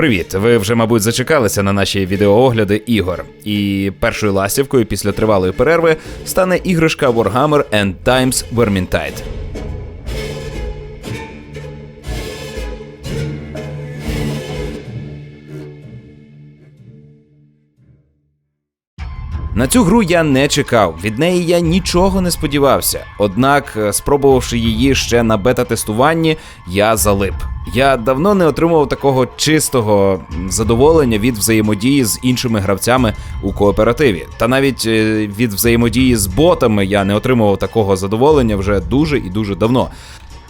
Привіт! Ви вже, мабуть, зачекалися на наші відеоогляди ігор. І першою ластівкою після тривалої перерви стане іграшка Warhammer End Times Vermintide. На цю гру я не чекав, від неї я нічого не сподівався. Однак, е, спробувавши її ще на бета-тестуванні, я залип. Я давно не отримував такого чистого задоволення від взаємодії з іншими гравцями у кооперативі. Та навіть е, від взаємодії з ботами я не отримував такого задоволення вже дуже і дуже давно.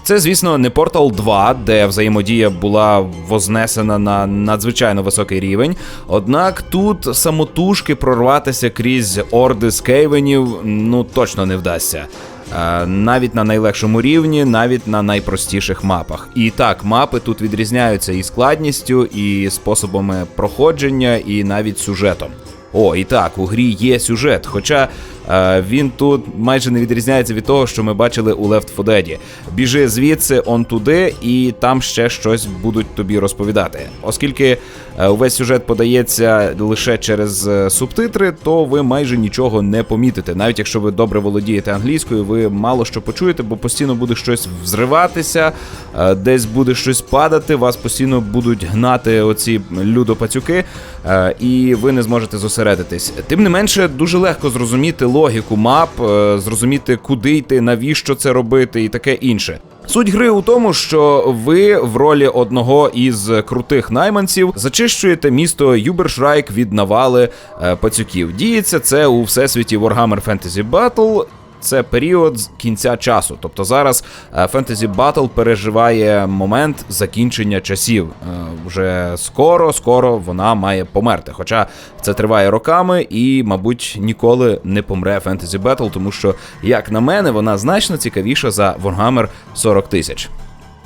Це, звісно, не Portal 2, де взаємодія була вознесена на надзвичайно високий рівень. Однак тут самотужки прорватися крізь орди скейвенів ну точно не вдасться. Е, Навіть на найлегшому рівні, навіть на найпростіших мапах. І так, мапи тут відрізняються і складністю, і способами проходження, і навіть сюжетом. О, і так, у грі є сюжет, хоча він тут майже не відрізняється від того, що ми бачили у Left 4 Dead. Біжи звідси, он туди, і там ще щось будуть тобі розповідати. Оскільки е, увесь сюжет подається лише через е, субтитри, то ви майже нічого не помітите. Навіть якщо ви добре володієте англійською, ви мало що почуєте, бо постійно буде щось взриватися, е, десь буде щось падати, вас постійно будуть гнати оці людопацюки, е, і ви не зможете зосередитись. Тим не менше, дуже легко зрозуміти логіку мап, е, зрозуміти, куди йти, навіщо це робити, і таке інше. Суть гри у тому, що ви в ролі одного із крутих найманців зачищуєте місто Юбершрайк від навали е, пацюків. Діється це у всесвіті Warhammer Fantasy Battle. Це період з кінця часу. Тобто зараз фентезі Battle переживає момент закінчення часів. Е, Вже скоро, скоро вона має померти. Хоча це триває роками і, мабуть, ніколи не помре Fantasy Battle, тому що, як на мене, вона значно цікавіша за Warhammer 40 тисяч.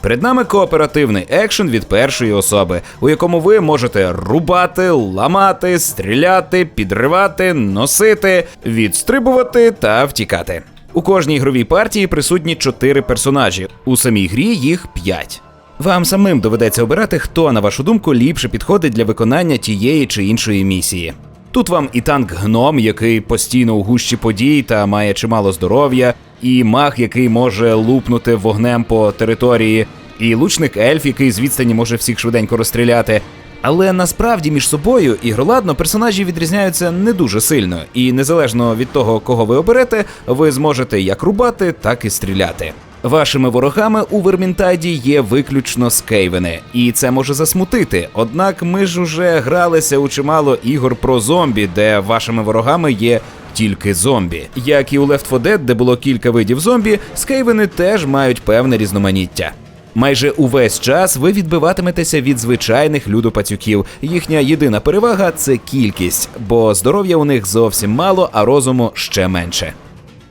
Перед нами кооперативний екшен від першої особи, у якому ви можете рубати, ламати, стріляти, підривати, носити, відстрибувати та втікати. У кожній ігровій партії присутні чотири персонажі. У самій грі їх п'ять. Вам самим доведеться обирати, хто, на вашу думку, ліпше підходить для виконання тієї чи іншої місії. Тут вам і танк гном, який постійно у гущі подій та має чимало здоров'я, і маг, який може лупнути вогнем по території, і лучник ельф, який з відстані може всіх швиденько розстріляти. Але насправді між собою ігроладно персонажі відрізняються не дуже сильно, і незалежно від того, кого ви оберете, ви зможете як рубати, так і стріляти. Вашими ворогами у Вермінтайді є виключно скейвени, і це може засмутити. Однак ми ж уже гралися у чимало ігор про зомбі, де вашими ворогами є тільки зомбі. Як і у Left 4 Dead, де було кілька видів зомбі, скейвени теж мають певне різноманіття. Майже увесь час ви відбиватиметеся від звичайних людопацюків. Їхня єдина перевага це кількість, бо здоров'я у них зовсім мало, а розуму ще менше.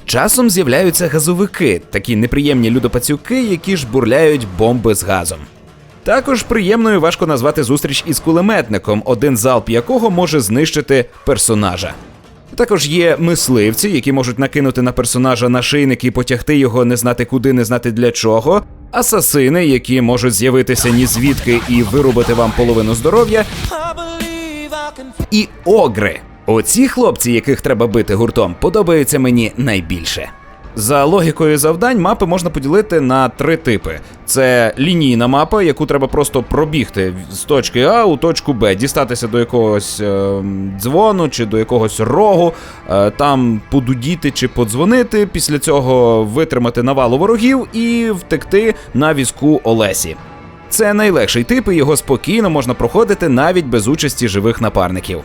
Часом з'являються газовики, такі неприємні людопацюки, які ж бурляють бомби з газом. Також приємною важко назвати зустріч із кулеметником, один залп якого може знищити персонажа. Також є мисливці, які можуть накинути на персонажа нашийник і потягти його не знати куди, не знати для чого. Асасини, які можуть з'явитися ні звідки і вирубити вам половину здоров'я, і огри. Оці хлопці, яких треба бити гуртом, подобаються мені найбільше. За логікою завдань мапи можна поділити на три типи: це лінійна мапа, яку треба просто пробігти з точки А у точку Б, дістатися до якогось е, дзвону чи до якогось рогу, е, там подудіти чи подзвонити, після цього витримати навалу ворогів і втекти на візку Олесі. Це найлегший тип, і його спокійно можна проходити навіть без участі живих напарників.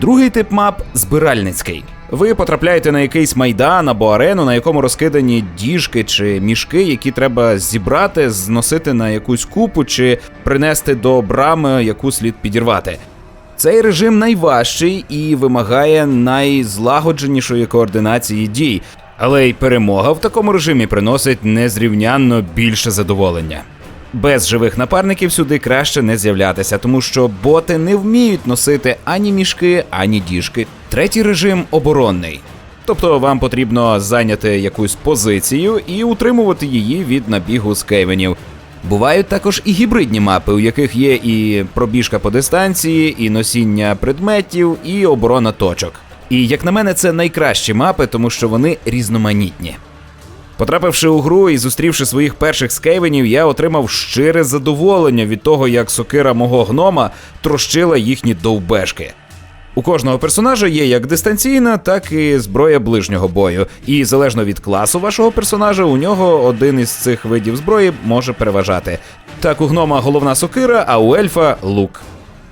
Другий тип мап збиральницький. Ви потрапляєте на якийсь майдан або арену, на якому розкидані діжки чи мішки, які треба зібрати, зносити на якусь купу чи принести до брами, яку слід підірвати. Цей режим найважчий і вимагає найзлагодженішої координації дій, але й перемога в такому режимі приносить незрівнянно більше задоволення. Без живих напарників сюди краще не з'являтися, тому що боти не вміють носити ані мішки, ані діжки. Третій режим оборонний. Тобто вам потрібно зайняти якусь позицію і утримувати її від набігу скейвенів. Бувають також і гібридні мапи, у яких є і пробіжка по дистанції, і носіння предметів, і оборона точок. І як на мене, це найкращі мапи, тому що вони різноманітні. Потрапивши у гру і зустрівши своїх перших скейвенів, я отримав щире задоволення від того, як сокира мого гнома трощила їхні довбешки. У кожного персонажа є як дистанційна, так і зброя ближнього бою. І залежно від класу вашого персонажа, у нього один із цих видів зброї може переважати. Так, у гнома головна сокира, а у ельфа лук.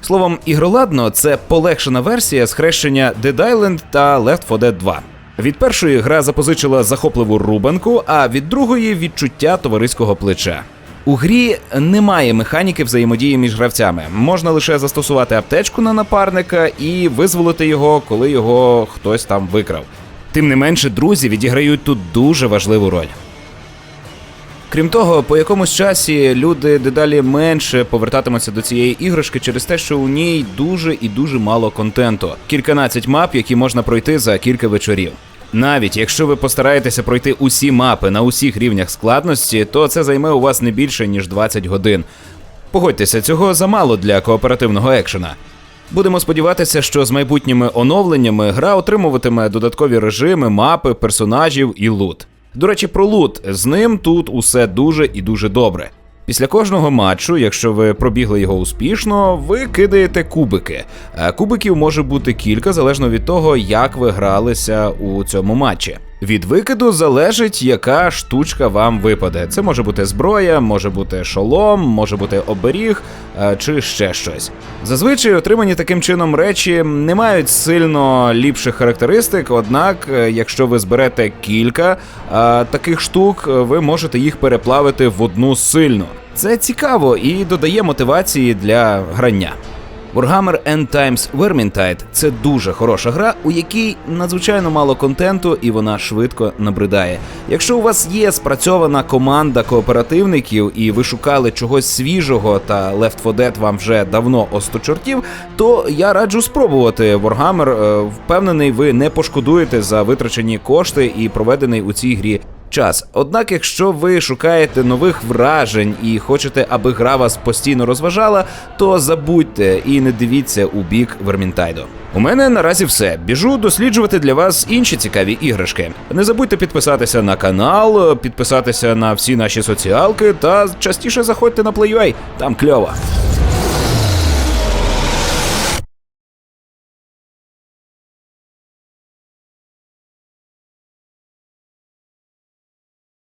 Словом, ігроладно це полегшена версія схрещення Dead Island та Left 4 Dead 2. Від першої гра запозичила захопливу рубанку, а від другої відчуття товариського плеча. У грі немає механіки взаємодії між гравцями. Можна лише застосувати аптечку на напарника і визволити його, коли його хтось там викрав. Тим не менше, друзі відіграють тут дуже важливу роль. Крім того, по якомусь часі люди дедалі менше повертатимуться до цієї іграшки через те, що у ній дуже і дуже мало контенту. Кільканадцять мап, які можна пройти за кілька вечорів. Навіть якщо ви постараєтеся пройти усі мапи на усіх рівнях складності, то це займе у вас не більше ніж 20 годин. Погодьтеся, цього замало для кооперативного екшена. Будемо сподіватися, що з майбутніми оновленнями гра отримуватиме додаткові режими, мапи, персонажів і лут. До речі, про лут з ним тут усе дуже і дуже добре. Після кожного матчу, якщо ви пробігли його успішно, ви кидаєте кубики. Кубиків може бути кілька залежно від того, як ви гралися у цьому матчі. Від викиду залежить, яка штучка вам випаде. Це може бути зброя, може бути шолом, може бути оберіг е, чи ще щось. Зазвичай отримані таким чином речі не мають сильно ліпших характеристик, однак, е, якщо ви зберете кілька е, таких штук, ви можете їх переплавити в одну сильну. Це цікаво і додає мотивації для грання. Warhammer End Times Vermintide – це дуже хороша гра, у якій надзвичайно мало контенту і вона швидко набридає. Якщо у вас є спрацьована команда кооперативників і ви шукали чогось свіжого та Left 4 Dead вам вже давно осточортів, то я раджу спробувати Warhammer. Е, Впевнений, ви не пошкодуєте за витрачені кошти і проведений у цій грі час. Однак, якщо ви шукаєте нових вражень і хочете, аби гра вас постійно розважала, то забудьте і не дивіться у бік Вермінтайду. У мене наразі все. Біжу досліджувати для вас інші цікаві іграшки. Не забудьте підписатися на канал, підписатися на всі наші соціалки та частіше заходьте на Play.ua, там кльово.